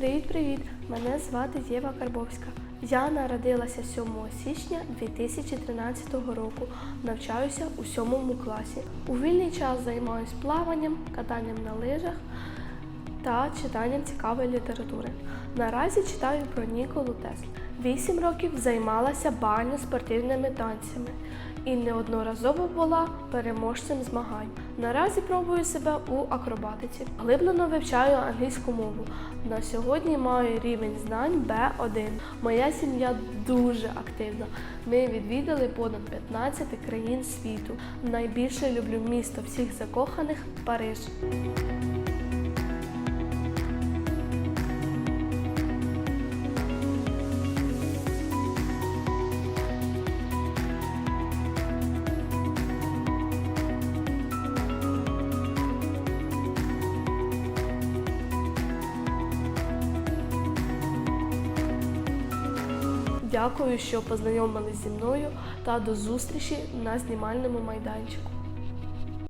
Привіт-привіт! Мене звати Єва Карбовська. Я народилася 7 січня 2013 року. Навчаюся у 7 класі. У вільний час займаюся плаванням, катанням на лижах та читанням цікавої літератури. Наразі читаю про Ніколу Теслу. Вісім років займалася бально-спортивними танцями і неодноразово була переможцем змагань. Наразі пробую себе у акробатиці. Глиблено вивчаю англійську мову. На сьогодні маю рівень знань B1. Моя сім'я дуже активна. Ми відвідали понад 15 країн світу. Найбільше люблю місто всіх закоханих Париж. Дякую, що познайомились зі мною та до зустрічі на знімальному майданчику.